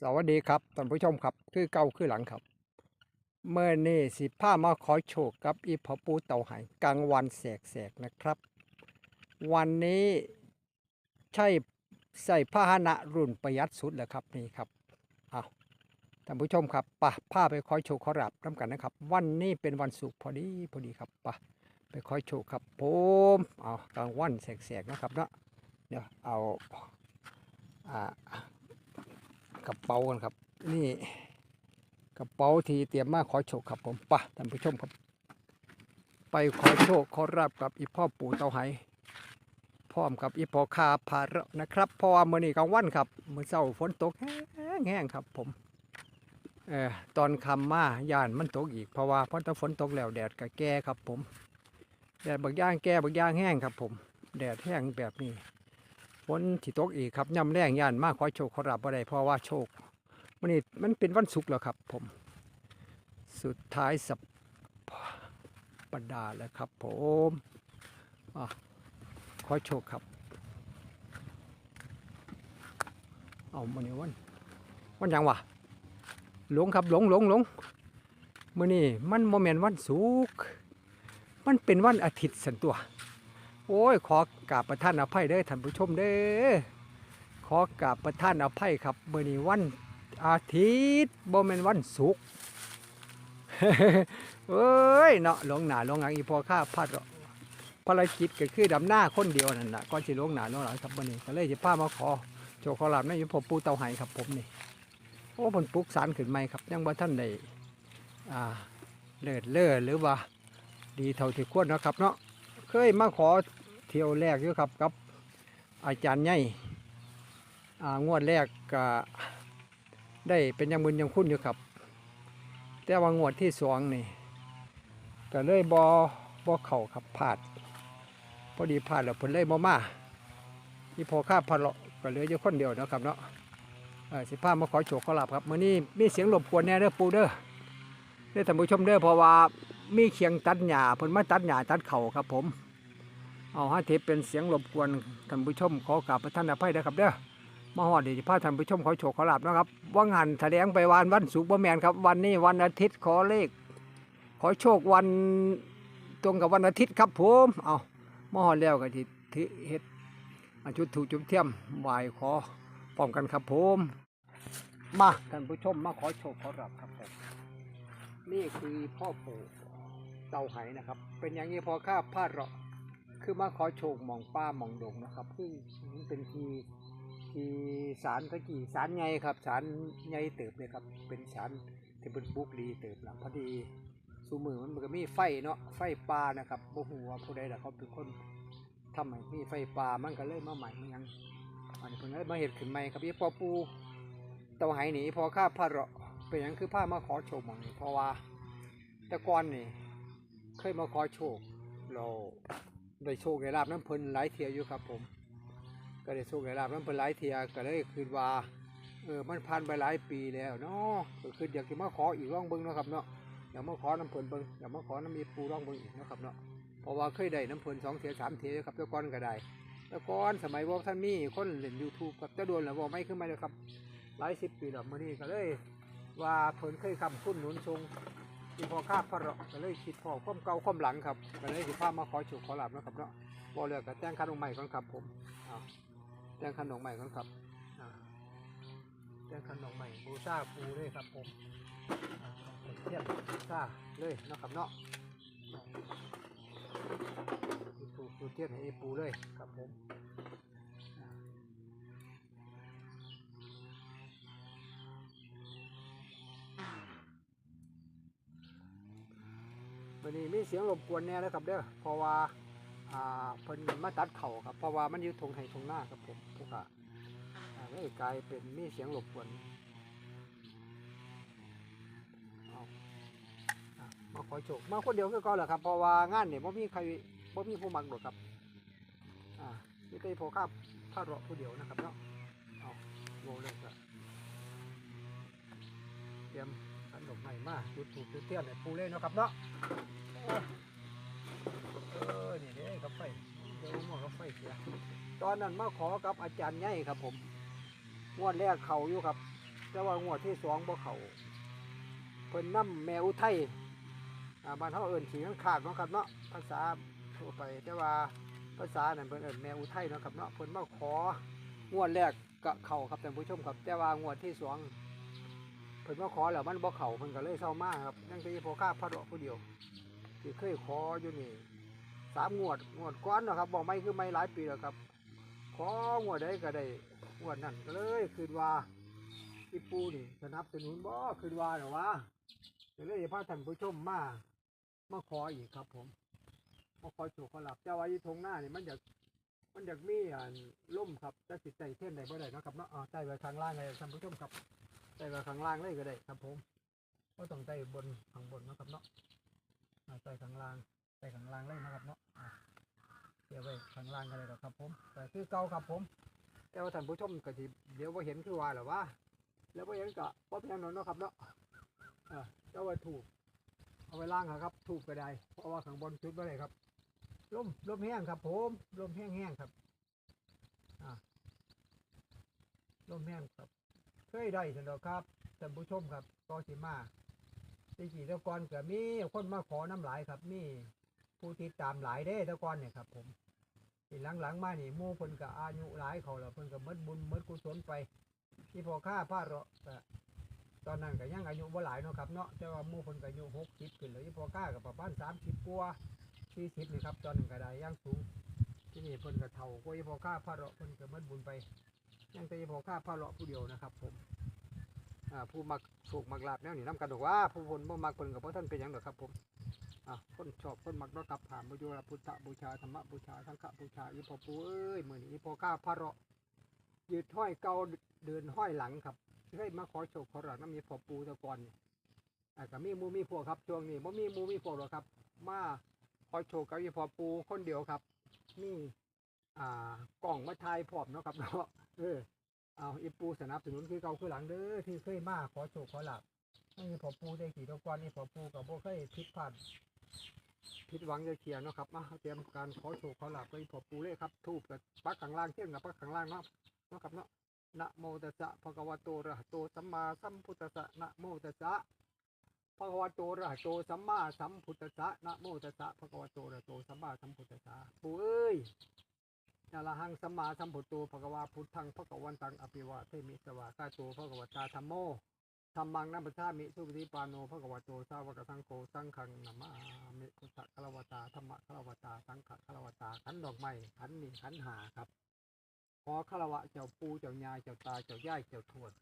สวัสดีครับท่านผู้ชมครับ คือเก่าคือหลังครับ เมื่อนี่สิผ้ามาขอโชคกับอีพอปูเต่าไหายกลางวันแสกๆนะครับ วันนี้ใช่ใส่ผ้าหนะรุ่นประหยัดสุดเลยครับนี่ครับเอาท่านผู้ชมครับปะผ้าไปขอโชคขอรับน้ำกันนะครับ วันนี้เป็นวันศุกร์พอดีพอดีครับปะไปขอโชคครับผมเอากลางวันแสกๆนะครับเนาะเดี๋ยวเอาอ่า กระเป๋ากันครับ นี่กระเป๋าที่เตรียมมาขอโชคครับผมป่ะท่านผู้ชมครับ ไปขอโชคขอรับกับอีพ่อปู่เตาไหพร้อมกับอีพ่อคาพาระนะครับพราะว่ามื่อนี้กลางวันครับเมื่อเช้าฝนตกแห้งๆครับผมเออตอนคำมาย่านมันตกอีกเพราะว่าพอตะฝนตกแล้วแดดก็แก่ครับผมแดดบางย่างแก่บางย่างแห้งครับผม แดดแห้งแบบนี้ ฝนที่ตกอีกครับย่ำแรงย่านมากขอโชคขอรับบ่ได้เพราะว่าโชคมันนี่มันเป็นวันศุกร์แล้วครับ ผม สุดท้ายสัปปดาห์แล้วครับ ผมอขอโชคครับ เอามันนี่วันวันยังวะหลงครับหลงหลงหลงมื่อนี้มันโมเมนต์วันศุกร์มันเป็นวันอาทิตย์สันตัว โอ้ยขอกราบประท่านอภัยเด้อท่านผู้ชมเด้อขอกราบประท่านอภัยครับเมื่อนี้วันอาทิตย์บ่แม่นวันศุกร์เอ้ยเนาะหลวงหนาหลวงหลังอีพอข้าพลาดหรอกภารกิจก็คือดำหน้าคนเดียวนั่นแหละก่อนสิหลวงหนาหลวงหลังครับมื่อนี้ก็เลยจะพามาขอโชว์ขอลาบนั่นอยู่พอปูเตาไห้ครับผมนี่โอ้ผลปลุกสารขึ้นใหม่ครับ ยังบ่ท่านได้อ่าเลิศเล่อหรือว่า ดีเท่าที่ควรนะครับเนาะเคยมาขอ เที่ยวแรกอยู่ครับกับอาจารย์ใหญ่งวดแรกก็ได้เป็นยังมึนยังคุ้นอยู่ครับ แต่ว่างวดที่สองนี่ก็เลยบอบอเข่าครับพลาด พอดีพลาดแล้วผลเลยบ่มาที่พอข้าพะเลาะก็เหลืออยู่คนเดียวเนะครับเนาะสิพามาขอโชคขอลาบครับมื้อนี้มีเสียงรบกวนแน่เด้อปูเด้อเด้อท่านผู้ชมเด้อเพราะว่ามีเคียงตัดหญ้าเพิ่นมาตัดหญ้าตัดเข่าครับผม เอาฮะเทปเป็นเสียงรบกวนท่านผู้ชมขอกราบประท่านอภัยนะครับเด้อมาหอดเดี๋ยวจะพาท่านผู้ชมขอโชคขอลาบนะครับ ว่างานแถลงไปวันวันศุกร์บ่แมนครับ วันนี้วันอาทิตย์ขอเลข ขอโชควันตรงกับวันอาทิตย์ครับผมเอามาหอดแล้วก็ที่เฮ็ดอาจุดถูกจุดเทียมไหวขอพร้อมกันครับผมมาท่านผู้ชมมาขอโชคขอลาบครับผมนี่คือพ่อปู่เต่าไหนะครับ เป็นอย่างนี้พอข้าพลาดหรอ คือมาขอโชคหมองป้าหมองดงนะครับซึ่งมันเป็นทีทีสารตะกี้สารใหญ่ครับสารใหญ่เติบเลยครับ เป็นสารที่เป็นบุกลีเติบละพอดีสูมือมันก็มีไฟเนาะไฟปลานะครับบ่หัวผู้ใดแต่เขาเป็นคนทำให้มีไฟปลามันก็เลยมาใหม่มันยังอันนี้เพิ่งเลยมาเห็ดขึ้นใหม่ครับพี่พอปูเตาไหหนีพอข้าพาเราะเป็นหยังคือผ้ามาขอโชคหมองนี้เพราะว่าแต่ก่อนนี่เคยมาขอโชคเรา ได้โชคได้ลาบน้ำเพลินหลายเทียอยู่ครับ ผม ก็ได้โชคได้ลาบน้ำเพลินหลายเทียก็เลยคืนว่าเออมันผ่านไปหลายปีแล้วเนาะก็คืออยากจะมาขออีกร่องเบิ้งนะครับเนาะอยากมาขอน้ำเพลินเบิ้งอยากมาขอน้ำมีปูร่องเบิ้งอีกนะครับเนาะเพราะว่าเคยได้น้ำเพลินสองเทียสามเทียครับต่ก่อนก็ได้แต่ก่อนสมัยว่าท่านมีคนเล่นยูทูบกับจะโดนแล้วว่าไม่ขึ้นมาเลยครับหลายสิบปีแล้วมื่อนี้ก็เลย ว่าเพลินเคยคำคุ้นหนุนทรง ที่พอคาบพระเราะก็เลยคิดพอความเก่าความหลังครับก็เลยสิพามาขอโชคขอลาบนะครับเนาะบ่เลือกก็แจ้งขนมใหม่ก่อนครับผมอ้าวแจ้งขนมใหม่ก่อนครับอ่าแจ้งขนมใหม่บูชาปูเลยครับผมอ่าเทียบบูชาเลยนะครับเนาะถูกถูกเทียบให้ปูเลยครับผม วันนี้มีเสียงรบกวนแน่แล้วครับเด้อเพราะว่าอ่าเพิ่นมาตัดเข่าครับเพราะว่ามันอยู่ทงไห้ทงหน้าครับผมทุกอะอ่าเลยกลายเป็นมีเสียงรบกวนมาขอโชคมาคนเดียวก็ก็แหละครับเพราะว่างานเนี่ยบ่มีใครบ่มีผู้มักหรอกครับอ่ามีแต่พอข้าพาดเราผู้เดียวนะครับเนาะเอาโวเลยครับเตรียมขนมใหม่มาจุดถูกจุดเทียนให้ปูเล่นนะครับเนาะ เออนี่เด้ครับไฟเดี๋ยวมองกับไฟเสียตอนนั้นมาขอกับอาจารย์ใหญ่ครับ ผมงวดแรกเขาอยู่ครับ แต่ว่างวดที่สองบ่เขาเพิ่นนํแมวอุทัยอ่าบ้านเฮาเอิ้นสีข้างขากเนาะครับเนาะภาษาทั่วไป แต่ว่าภาษานั่นเพิ่นเอิ้นแมวอุทัยเนาะครับเนาะเพิ่นมาของวดแรกก็เข้าครับท่านผู้ชมครับ แต่ว่างวดที่สองเพิ่นมาขอแล้วมันบ่เข้าเพิ่นก็เลยเศร้ามากครับยังแต่อีพอข้าพระเราะผู้เดียว ที่เคยขออยู่นี่สามงวดงวดก้อนเนะครับบอกไม่คือไม่หลายปีแล้วครับ ของวดได้ก็ได้งวดนั่นก็เลยคืนว่าพี่ปูนี่สนับสนุนบ่คืนว่าหรอวะก็เลยพาท่านผู้ชมมามาขออีกครับ ผมมาขอโชคขอหลับเจ้าว่าอยู่ทงหน้านี่มันอยากมันอยากมีอ่าล่มครับจะสิใจเท่นใดบ่ได้นะครับเนาะอ๋อใจไว้ข้างล่างเลยท่านผู้ชมครับใจไว้ข้างล่างเลยก็ได้ครับ ผมก็ต้องใจบนข้างบนนะครับเนาะ ใจข้างล่างใจข้างล่างเลยนะครับเนาะเดี๋ยวไปข้างล่างกันเลยครับผมแต่คือเก่าครับผม แต่ว่าท่านผู้ชมก็สิเดี๋ยวว่าเห็นคือว่าหรอว่า แล้วว่าเห็นก็ป๊อปแน่นอนเนาะครับเนาะเออเจ้าว่าถูก เอาไว้ล่างอะครับ ถูกก็ได้เพราะว่าข้างบนชุดไ่ได้ครับลมลมแห้งครับผมลมแห้งแห้งครับอ่าลมแห้งครับ เคยได้สันดอกครับท่านผู้ชมครับก็สิมา ตีกี่ตะกอนก็มีคนมาขอน้ำหลายครับ มีผู้ติดตามหลายเด้ตะกอนเนี่ยครับ ผมที่หลังๆมานี่มู่เพิ่นก็อายุหลายเขาแล้วเพิ่นก็หมดบุญมดกุศลไป ที่พอค่าพาเราะตอนนั้นก็ยังอายุบ่หลายเนาะครับเนาะแต่ว่ามู่เพิ่นก็อายุ60ขึ้นแล้วที่พอค่าก็ประมาณ30กว่า40นี่ครับตอนนั้นก็ได้ยังสูง ที่นี่เพิ่นก็เฒ่ากว่าที่พอค่าพาเราะเพิ่นก็หมดบุญไปยังแต่ที่พอค่าพาเราะผู้เดียวนะครับ ผม อ่าผู้มักโชคมักลาบแนวนี้นํกันดอกว่า ผู้คนบ่มักเพิ่นก็บ่ทันเป็นหยังดอกครับผมอะคนชอบคนมักรกับผ่านบุญพุทธบูชาธรรมบูชาสังฆบูชาอีพอปูเอ้ยมือนี้อีพอก้าพระเราะยืดห้อยเกาเดินห้อยหลังครับเฮ้มาขอโชคขอหลังน้ำมีพอปูตะกอนนี่อะก็มีมูมีพวกครับช่วงนี้บ่มีมูมีพวกหรอกครับ มาขอโชคกับอีพอปูคนเดียวครับมีอ่ากล่องมาทายพร้อมเนาะครับเนาะเออ เอาอีปูสนับสนุนคือเก่าคือหลังเด้อที่เคยมาขอโชคขอหลับนี่พอปูได้กี่ตะกอนนี่พอปูกับบ่เคยผิดพลาดผิดหวังจะเขียนเนาะครับมาเตรียมการขอโชคขอหลาบไปพอปูเลยครับทูบกับปักข้างล่างเทียมกับปักข้างล่างเนาะเนาะครับเนาะนะโมตัสสะภะคะวะโตระหะโตสัมมาสัมพุทธัสสะนะโมตัสสะภะคะวะโตระหะโตสัมมาสัมพุทธัสสะนะโมตัสสะภะคะวะโตระหะโตสัมมาสัมพุทธัสสะปูเอ้ย นะระหังสัมมาสัมพุทโตภะคะวะพุทธังภะคะวันตังอภิวะเทมิสวากาโตภะคะวตาธัมโมธรรมังนัมปชามิสุปฏิปานโนภะคะวะโตสาวกสังโฆสังฆังนามามิพุทธคารวตาธรรมคารวตาสังฆคารวตาขันดอกไม้ขันนี่ขันหาครับขอคารวะเจ้าปูเจ้ายายเจ้าตาเจ้าย่ายเจ้าทวด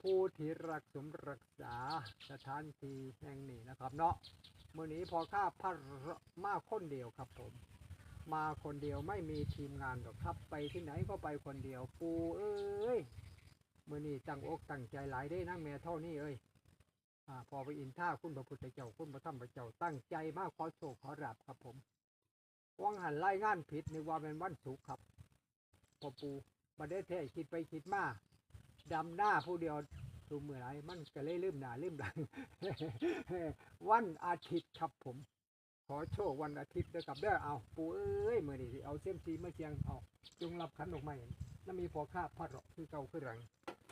ผู้ที่รักสมรักษาสถานที่แห่งนี้นะครับ เนาะมื่อนี้พอข้าพระมาคนเดียวครับผม มาคนเดียวไม่มีทีมงานหรอกครับ ไปที่ไหนก็ไปคนเดียวปูเอ้ยมื่อนี้ตั้งอกตั้งใจหลายได้นั่งแม่เท่านี้เอ้ยอพอไปอินท่าคุณพระพุทธเจ้าคุณพระธรรมพระเจ้าตั้งใจมากขอโชคขอรับครับผมวังหันไล่งานผิดในว่าเป็นวันศุกร์ครับพอปูประเดเทศคิดไปคิดมาดำหน้าผู้เดียวดูเมื่อไรมันก็เลยลืมหน้าลืมหลังวันอาทิตย์ครับผม ขอโชควันอาทิตย์เด้อครับเด้อเอาปูเอ้ยมื่อนี้สิเอาเส้ยมซีมาเชียงเอาจงรับขันดอกไม้นั่นมีพอค่าพัดเราะคือเก่าคือหลัง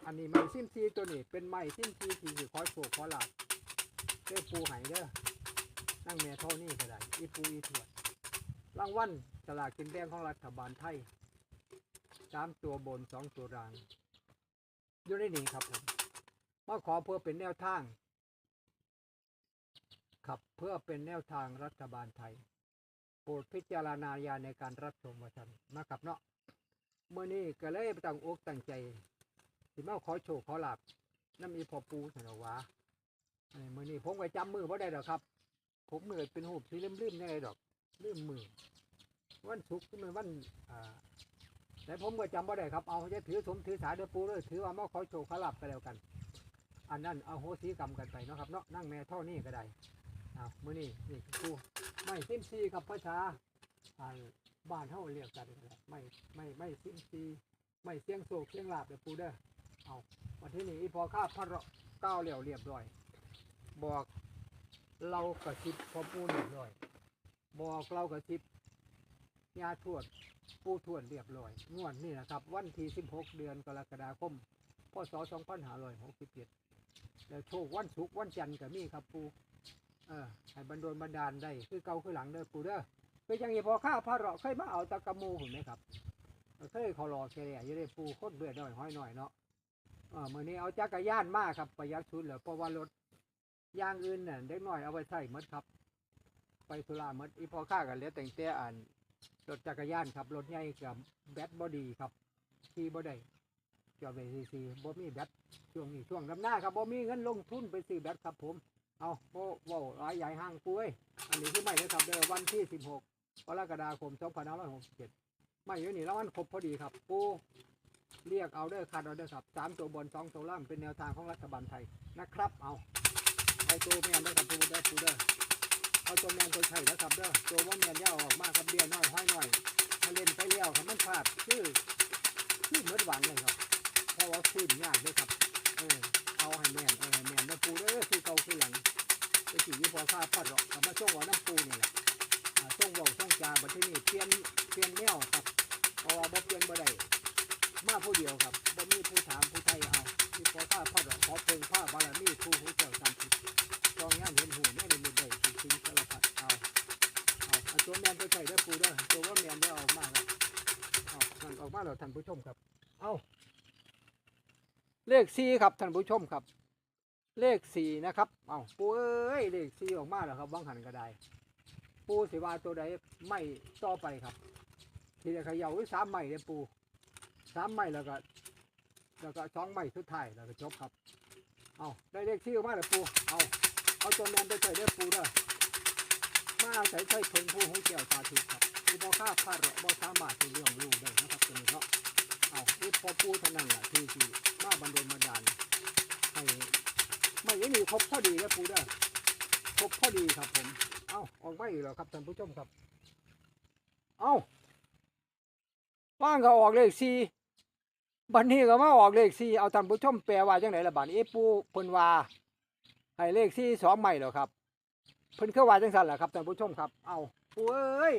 อันนี้ไม้ซิมซีตัวนี้เป็นไม้ซิมซีที่สิขอโชคขอลาบเด้อปูไห้เด้อนั่งแม่เท่านี้ก็ได้อีปูอีถวดรางวัลสลากกินแบ่งของรัฐบาลไทยสามตัวบนสองตัวล่างอยู่ในนี้ครับผมมาขอเพื่อเป็นแนวทาง ครับเพื่อเป็นแนวทางรัฐบาลไทย โปรดพิจารณาญาในการรับชมวาชันนะครับเนาะเมื่อนี้ก็เลยตั้งอกตั้งใจสิมาขอโชคขอลาบน้ำมีพอปูสนอวะอันนี้มือนี้ผมก็จำมือบ่ได้ดอกครับ ผมมือเป็นหูปสีลืมๆยังไงดอกลืมมือวันศุกร์ก็เป็นวันอ่าแต่ผมก็จำบ่ได้ครับเอาจะถือสมถือสาเดือปูเลยถือว่ามาขอโชคขอลาบไปแล้วกัน อันนั้นเอาโหสีกรรมกันไปเนาะครับเนาะนั่งแม่เท่านี้ก็ได้ อามือนี้นี่ปูไม่ซิมซีกับภาษาอ่าบ้านเท่าเรียกกันนั่นแหละไม่ไม่ไม่ซิมซีไม่เสียงโศกเสียงลาบเดือปูเด้ออ้าวันที่นี้พอข้าพระเก้าวเหลี่ยวเรียบร้อย บอกเรากระชิบพอปูเรียบร้อยบอกเรากระชิบยาทวดปูทวดเรียบร้อยงวดนี่นะครับ วันที่16 เดือนกรกฎาคมพศสองพันหาร้อยหกสิบเจ็ดแล้วโชควันศุกร์วันจันทร์ก็มีครับปู เออให้บรรดลบันดาลได้คือเก่าคือหลังเด้อปูเด้อเป็นอย่างนี้พอข้าพระเราะเคยมาเอาตะกะมูเห็นไหมครับเคยขารอแก่ๆอยู่ได้ปูโคตรเบื่อหน่อยห้อยหน่อยเนาะเออมื่อนี้เอาจักรยานมาครับประหยัดชุดเหลือเพราะว่ารถยางอื่นน่ะเด็กหน้อยเอาไปใส่มดครับ ไปธุระหมดอีพอข้ากันเหลือแต่งแต่อ่านรถจักรยานครับรถใหญ่กับแบตบอดีครับขี่บ่ได้จอดไปซีบ่มีแบตช่วงนี้ช่วงดำหน้าครับบ่มีเงินลงทุนไปซื้อแบตครับผม เอาโบว้าหลายใหญ่ห้างปุ้ยอันนี้คือไม่นะครับเดือนวันที่16กกรกฎาคม2567ไม่อยู่นี่แล้วมันครบพอดีครับ ปูเรียกเอาเด้อคัดเอาเด้อครับสามตัวบนสองตัวล่างเป็นแนวทางของรัฐบาลไทยนะครับ เอาเอาตัวแมนเด้อครับปูเด้อปูเด้อเอาตัวแมนตัวไทยนะครับเด้อตัวว่าแมนย่าออกมาครับเบี้ยน้อยห้อยหน่อยมาเล่นไปเลี้ยวครับมันพลาดคือคือเมื่อหวังเลยครับเพราะว่าฟื้นยากเลยครับเออ เอาให้แมนเอาให้แมนเด้อปูเด้อคือเก่าคือหลังไปสี่ยี่พอข้าพัดหรอกมาช่วงหัวน้ำปูนี่แหละช่วงเบาช่วงจาบัดที่นี่เปลี่ยนเปลี่ยนแนวครับเพราะว่าบ่เปลี่ยนบ่ได้มาผู้เดียวครับบ่มีผู้ถามผู้ไทยเอาที่พอข้าพัดหรอกขอเพิ่งผ้าบารมีผู้หูเจ้าตามผิดจองงานเห็นหูแม่ในมือใดสิสิงสารพัดเอาเอาเอาตัวแมนตัวไทยได้อปูเด้อตัวว่าแมนได้ออกมาครับอามันออกมาแล้วท่านผู้ชมครับ เลขสี่ครับท่านผู้ชมครับ เลขสี่นะครับเอาปูเอ้ยเลขสี่ออกมาแล้วครับบางหันก็ได้ปูสิว่าตัวใดไม่ต่อไปครับ ทีเดียวขย่าไว้สามไม้เลยปูสามไม้แล้วก็ แล้วก็สองไม้สุดท้ายแล้วก็จบครับเอาได้เลขสี่ออกมาแล้วปูเอาเอาตัวแมนไปใส่ได้ปูเด้อมาใส่ใส่เพิ่งผู้หูเกี่ยวตาทิพย์ครับคือบอค่าพลาดหรอกบอสามารถที่เรื่องรู้ได้นะครับตัวนี้เนาะ เอาที่พอปูเท่านั้นแหละที่ที่มาบรรดลมาดาลให้ไม่ยังมีครบพอดีนะปูด้อครบพอดีครับผม เอาออกไม่อีกแล้วครับท่านผู้ชมครับ เอาว่างก็ออกเลขสี่บันนี้ก็มาออกเลขสี่เอาท่านผู้ชมแปลว่าจังไหนละบานี้ปูเพิ่นว่าให้เลขสี่สองใหม่แล้วครับเพิ่นเข้าว่าจังสันแหละครับท่านผู้ชมครับ เอาปูเอ้ย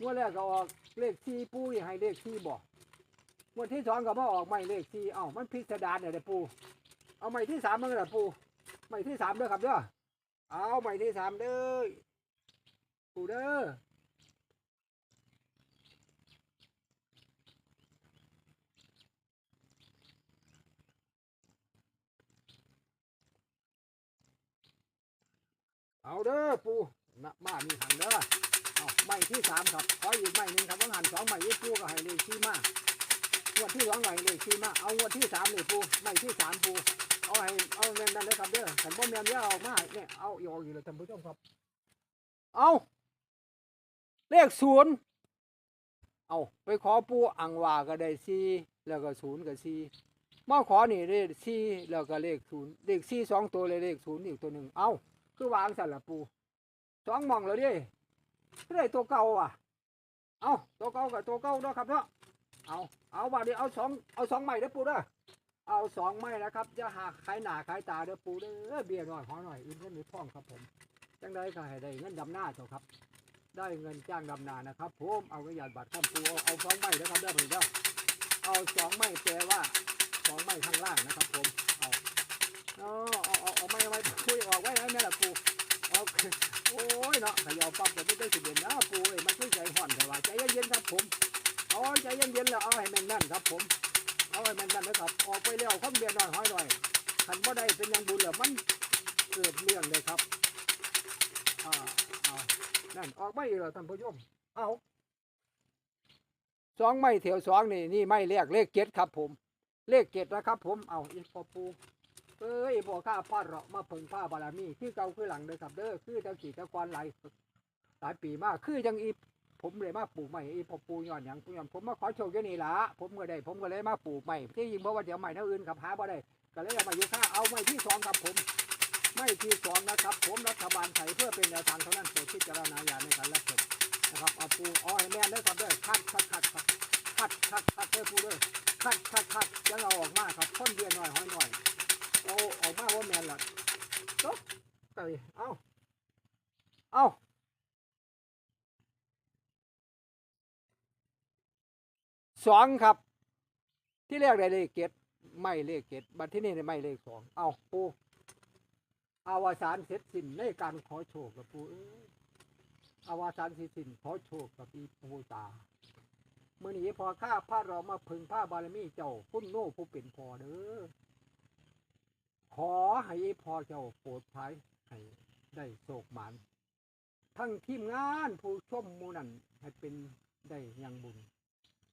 งวดแรกก็ออกเลขสี่ปูอย่าให้เลขสี่บอก งวดที่สองก็มาออกใหม่เลขสี่เอ้ามันพิสดารเนี่ยเด้อปูเอาใหม่ที่สามมาเลยปูใหม่ที่สามเด้อครับเด้อเอาใหม่ที่สามเด้อปูเด้อเอาเด้อปูนะมามีหันเด้อเอาใหม่ที่สามครับขออีกใหม่หนึ่งครับว่าหันสองใหม่ยี่ปูก็ให้เลขที่มาง วดที่สองหม่เลขที่มาเอางวดที่สามเลยปูใหม่ที่สามปูเอาให้เอาเงินนั่นเลยครับเด้อฉันบ่แมนเด้อเอามาเนี่ยเอาอีออกอยู่เลยท่านผู้ชมครับ เอาเลขศูนย์เอาไปขอปูอังวาก็ได้สี่แล้วก็ศูนย์ก็สี่มาขอนี่เลขสี่แล้วก็เลขศูนย์เลขสี่สองตัวเลยเลขศูนย์อีกตัวหนึ่งเอาคือวางสั่นละปูสองมองแล้วดิคือได้ตัวเก่าอะ เอาตัวเก่ากับตัวเก่าเนาะครับเนาะ เอาเอาบาดนี้เอาสองเอาสองใหม่เด้อปูเด้อเอาสองไม้นะครับจะหาขายหนาขายตาเด้อปูเด้อเบี้ยหน่อยขอหน่อยอื่นเงินหรือทองครับผมจังได้ก็ให้ได้เงินดำหน้าเจ้าครับ ได้เงินจ้างดำนานะครับผมเอากระยาดบัตรข้ามปูเอาเอาสองไม้นะครับเด้อผมเด้อเอาสองไม้แปลว่าสองไม้ข้างล่างนะครับผมเอาเอาเอาเอาเอาไม้อาไม้คุยออกไว้แล้วนี่แหละปูโอเคโอ้ยเนาะขยาวปั๊บแต่ไม่ได้สิเด่นนะปูเอ้ยมันคือใจห่อนแต่ว่าใจเย็นๆครับผม เอาใจเย็นๆแล้วเอาให้แม่นนั่นครับ ผม เอาไว้มันนั่นนะครับ ออกไปแล้วข้ามเบียร์หน่อยห้อยหน่อยขันบ่ได้เป็นยังบุญแล้วมันเกิดเรื่องเลยครับ อ่าเอานั่นออกไม่อีกแล้วท่านผู้ชม เอาสองไม้แถวสองนี่นี่ไม้เลขเลขเจ็ดครับ ผม เลขเจ็ดนะครับ ผม เอาอีพอปูเอ้ยบ่ข้าพลาดหรอกมาเพิ่งผ้าบารมีคือเก่าคือหลังเลยครับ เด้อคือเจ้าขี่เจ้ากรหลายหลายปีมากคือยังอี ผมเลยมาปลูกใหม่อีพอปลูกย้อนอย่างปูย้อนผมมาขอโชคอยู่นี่ละผมก็ได้ ผมก็เลยมาปลูกใหม่ที่ยิงเพราะว่าเดี๋ยวใหม่เท่าอื่นครับหาบ่ได้ก็เลยเอามาอยู่ข้าเอาไม้ที่สองครับผมไม้ที่สองนะครับ ผมรัฐบาลไทยเพื่อเป็นแนวทางเท่านั้นโปรดพิจารณาญาในการรับชมนะครับเอาปลูกอ๋อให้แม่นเลยครับเด้อคัดคัดคัดครับคัดคัดคัดเด้อปูเด้อคัดคัดคัดยังเอาออกมาครับพ่นเบียร์หน่อยห้อยหน่อยเอาออกมาว่าแม่นล่ะจบไปเอาเอา สองครับ ที่แรกได้เลขเจ็ดไม่เลขเกตบัดที่นี่ไม่เลขสองเอาปูอาวสานเสร็จสิ้นในการขอโชคกับปูอ้ยอาวสานเสร็จสิ้นขอโชคกับอีปูตาเมื่อนี้พอข้าพระเรามาพึงพระบารมีเจ้าคุณโน่ผู้เป็นพอเด้อขอให้พอเจ้าโปรดภัยให้ได้โศกหมานทั้งทีมงานผู้ชมมูนั่นให้เป็นได้ยังบุญ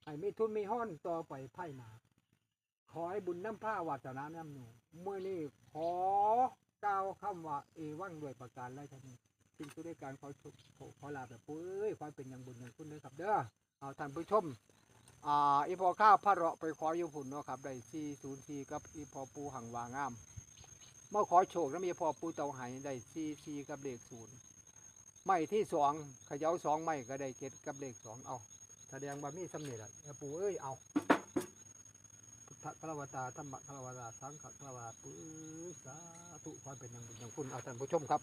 ให้มีทุนมีห้อนต่อไปไพ่หนาขอให้บุญน้ำผ้าวาสนาน้ำหนูเมื่อนี้ขอกล่าวคำว่าเอวังด้วยประการไรทั้งนี้สิ่งที่ได้การขอชุกขอลาแบบปุ้ยความเป็นอย่างบุญอย่างคุณเลยครับเด้อเอาท่านผู้ชมอ่าอีพอข้าวพระเราะไปขออยู่ฝุ่นเนาะครับได้สี่ศูนย์สี่กับอีพอปูหังวางามเมื่อขอโชคแล้วมีพอปูเตาไหได้สี่สี่กับเลขศูนย์ไม่ที่สองเขย่าสองไม่ก็ได้เกตกับเลขสองเอา แสดงว่ามีสำเร็จอะปู่เอ้ยเอาพุทธคารวตาธรรมคารวตาสังฆคารวตาปุ้ยสาธุความเป็นอย่างบุญอย่างคุณเอาท่านผู้ชมครับ